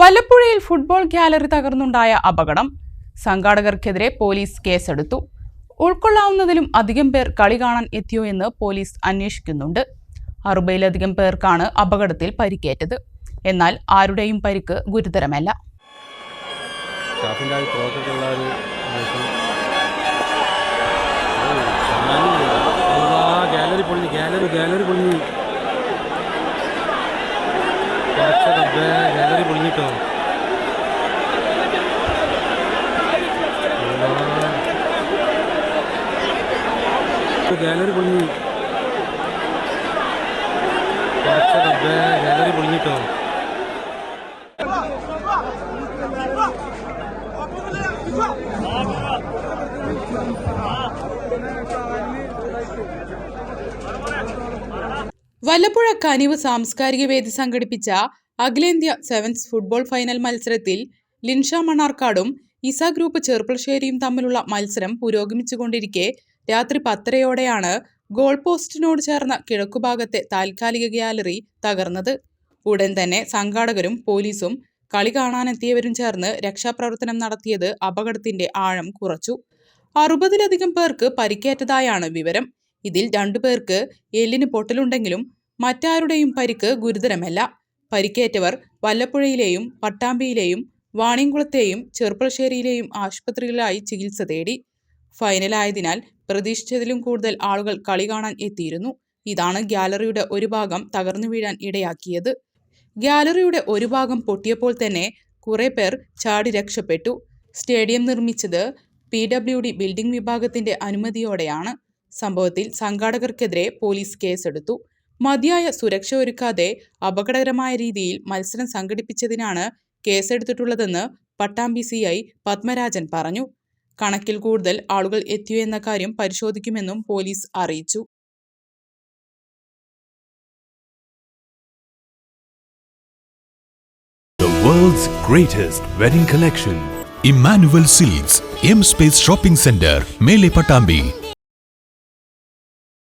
വല്ലപ്പുഴയിൽ football gallery തകർന്നുണ്ടായ അപകടം സംഘാടകർക്കെതിരെ police കേസെടുത്തു. ഉൾക്കൊള്ളാവുന്നതിലും അധികം പേർ കളി കാണാൻ എത്തിയോ എന്ന് പോലീസ് അന്വേഷിക്കുന്നുണ്ട്. അറുപതിലധികം പേർക്കാണ് അപകടത്തിൽ പരിക്കേറ്റത്. എന്നാൽ ആരുടെയും പരിക്ക് ഗുരുതരമല്ല. ഗാലറി ഗാലറി ഗാലറി അല്ലാ. ഗാലറി പൊളിഞ്ഞു. ഗാലറി പൊളിഞ്ഞിട്ടോ? വല്ലപ്പുഴ കനിവ് സാംസ്കാരിക വേദി സംഘടിപ്പിച്ച അഖിലേന്ത്യാ സെവൻസ് ഫുട്ബോൾ ഫൈനൽ മത്സരത്തിൽ ലിൻഷ മണ്ണാർക്കാടും ഇസ ഗ്രൂപ്പ് ചെറുപ്പശ്ശേരിയും തമ്മിലുള്ള മത്സരം പുരോഗമിച്ചുകൊണ്ടിരിക്കെ രാത്രി പത്തരയോടെയാണ് ഗോൾ പോസ്റ്റിനോട് ചേർന്ന കിഴക്കുഭാഗത്തെ താൽക്കാലിക ഗ്യാലറി തകർന്നത്. ഉടൻ തന്നെ സംഘാടകരും പോലീസും കളി കാണാനെത്തിയവരും ചേർന്ന് രക്ഷാപ്രവർത്തനം നടത്തിയത് അപകടത്തിന്റെ ആഴം കുറച്ചു. അറുപതിലധികം പേർക്ക് പരിക്കേറ്റതായാണ് വിവരം. ഇതിൽ രണ്ടുപേർക്ക് എല്ലിന് പൊട്ടലുണ്ടെങ്കിലും മറ്റാരുടെയും പരിക്ക് ഗുരുതരമല്ല. പരിക്കേറ്റവർ വല്ലപ്പുഴയിലെയും പട്ടാമ്പിയിലെയും വാണിയംകുളത്തെയും ചെറുപ്പശ്ശേരിയിലെയും ആശുപത്രികളിലായി ചികിത്സ തേടി. ഫൈനലായതിനാൽ പ്രതീക്ഷിച്ചതിലും കൂടുതൽ ആളുകൾ കളി കാണാൻ എത്തിയിരുന്നു. ഇതാണ് ഗ്യാലറിയുടെ ഒരു ഭാഗം തകർന്നു വീഴാൻ ഇടയാക്കിയത്. ഗ്യാലറിയുടെ ഒരു ഭാഗം പൊട്ടിയപ്പോൾ തന്നെ കുറെ പേർ ചാടി രക്ഷപ്പെട്ടു. സ്റ്റേഡിയം നിർമ്മിച്ചത് പി ഡബ്ല്യു ഡി ബിൽഡിംഗ് വിഭാഗത്തിന്റെ അനുമതിയോടെയാണ്. സംഭവത്തിൽ സംഘാടകർക്കെതിരെ പോലീസ് കേസെടുത്തു. മതിയായ സുരക്ഷ ഒരുക്കാതെ അപകടകരമായ രീതിയിൽ മത്സരം സംഘടിപ്പിച്ചതിനാണ് കേസെടുത്തിട്ടുള്ളതെന്ന് പട്ടാമ്പി സി ഐ പത്മരാജൻ പറഞ്ഞു കണക്കിൽ കൂടുതൽ ആളുകൾ എത്തിയോ എന്ന കാര്യം പരിശോധിക്കുമെന്നും പോലീസ് അറിയിച്ചു world's greatest wedding collection. Emmanuel Silks, M Space Shopping Center, Mele Patambi.